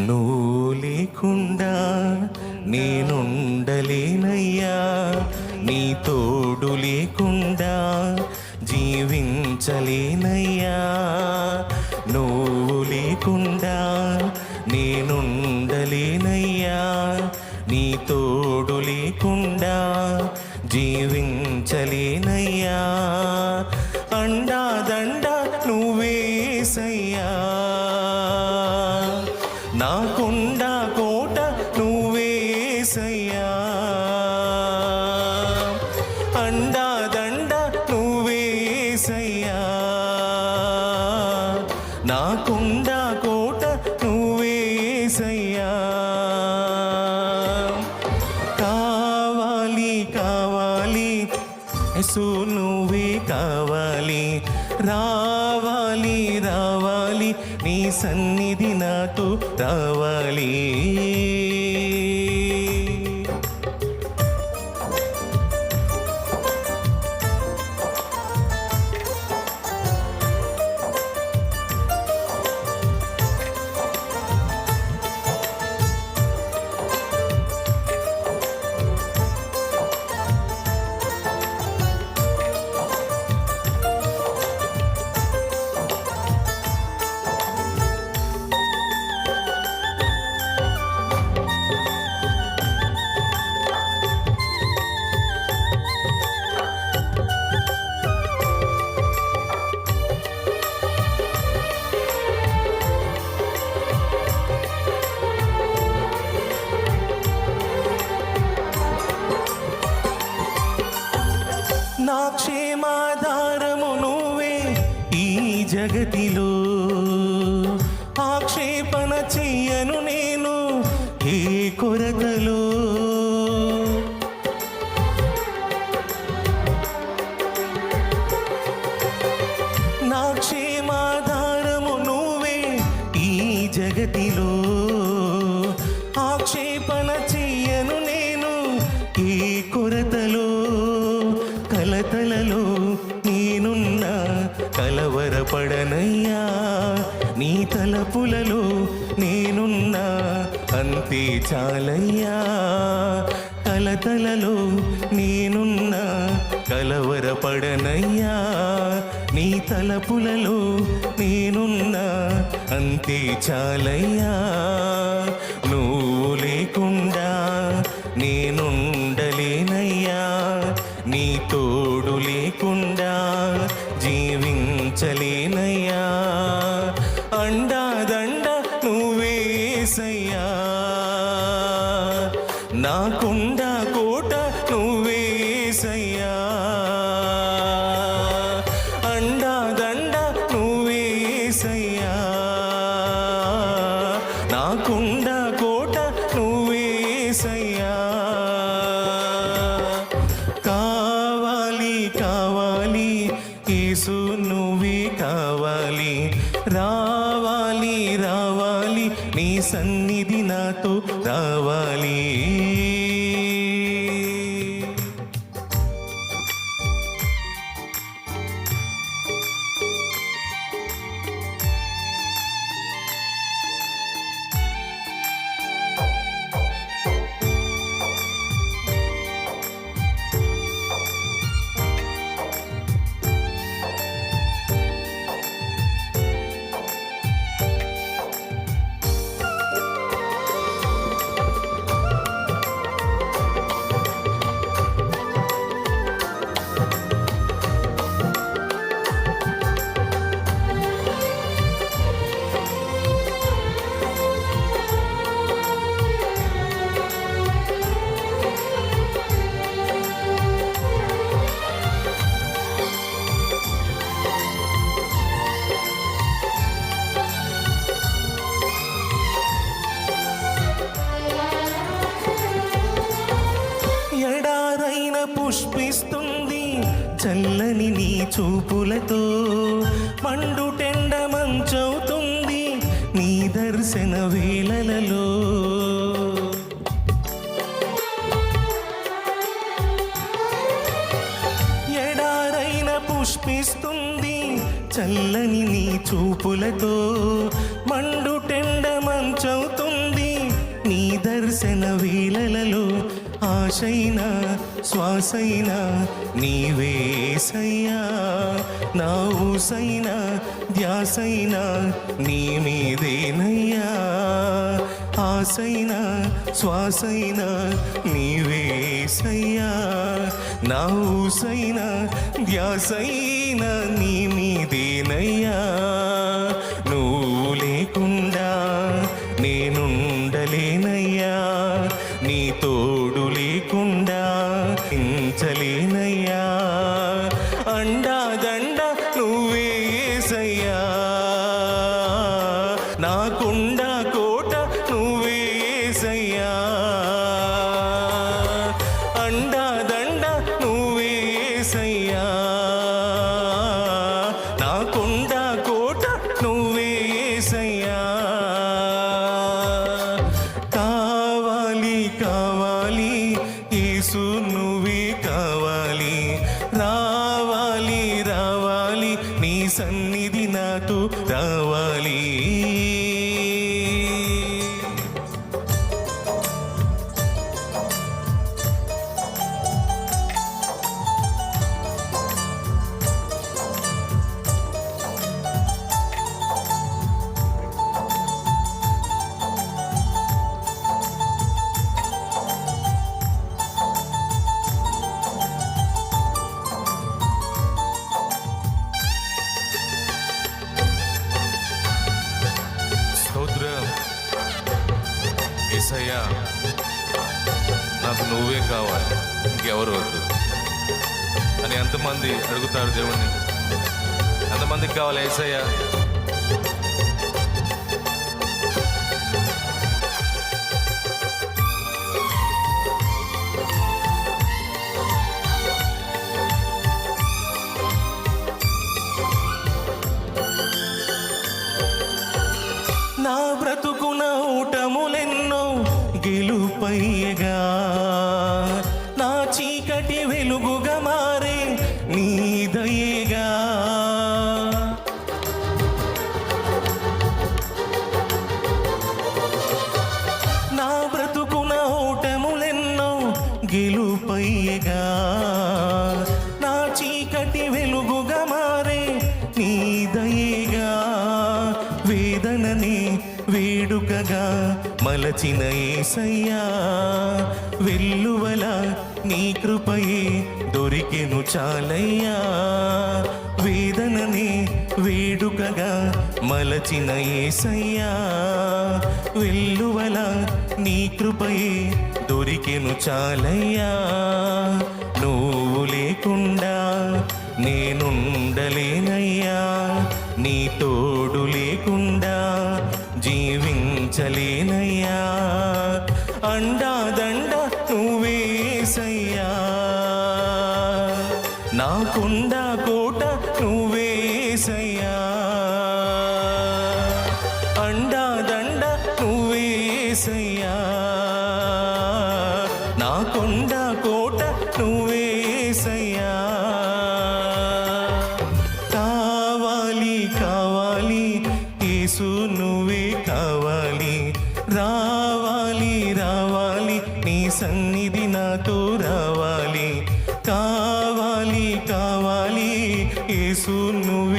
నువ్వు లేకుండా నేనుండలేనయ్యా నీ తోడు లేకుండా జీవించలేనయ్యా. నువ్వు లేకుండా నేనుండలేనయ్యా నీ తోడు లేకుండా జీవించలేనయ్యా. నాతో కొరతలో. నా క్షేమాధారము నువ్వే ఈ జగతిలో. ఆక్షేపణ చెయ్యను నేను ఈ కొరతలో. కలతలలో నేనున్నా కలవరపడనయ్యా. నీ తలపులలో నేనున్నా అంతే చాలయ్యా. కలతలలో నేనున్న కలవరపడనయ్యా. నీ తలపులలో నేనున్న అంతే చాలయ్యా. నాకుండ కోట నువ్వేసయ్యా అండా దండ నువ్వేసయ్యా నాకుండ కోట నువ్వేసయ్యా కావాలి కావాలి యేసు నువ్వే కావాలి. రావాలి రావాలి నీ సన్నిధి చల్లని నీ చూపులతో మండుటెండ మంచవుతుంది నీ దర్శన వేళలలో. ఎడారైన పుష్పిస్తుంది చల్లని నీ చూపులతో మండుటెండ మంచవుతుంది నీ దర్శన వేళలలో. ఆశైన శ్వాసైనా నీవేసయ్యా నా ఊసైనా ధ్యాసైనా నీ మీదేనయ్యా. ఆసైనా శ్వాసైనా నీవేసయ్యా నా ఊసైనా ధ్యాసైనా నీ మీ సన్నిధి నాటు రావాలి. నాకు నువ్వే కావాలి. ఇంకెవరు వద్దు. అని ఎంతమంది అడుగుతారు దేవుణ్ణి? ఎంతమందికి కావాలి ఏసయ్యా? மைய మలచిన ఏసయ్యా వెల్లువల నీ కృపయే దొరికెను చాలయ్యా. వేదనని వేడుకగా మలచిన ఏసయ్యా వెల్లువల నీ కృపయే దొరికెను చాలయ్యా. నువ్వు లేకుండా నేనుండలేనయ్యా నీతో అండా దండ నువ్వేసయ్యా నా కొండ కోట నువ్వేసయ్యా కావాలి కావాలి యేసు నువ్వే కావాలి. రావాలి రావాలి నీ సన్నిధి నాతో రావాలి. కావాలి కావాలి యేసు నువ్వే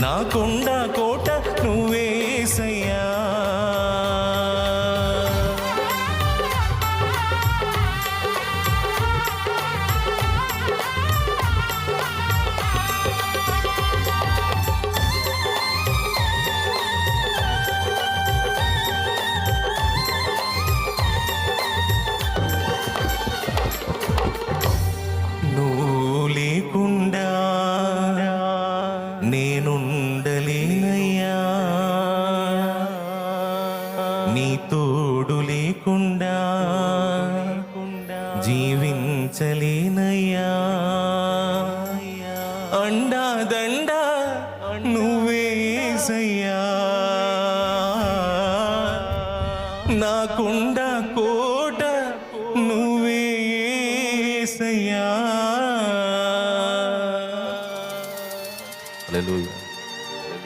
నాకుండా అండా దండ నువ్వేసయ్యా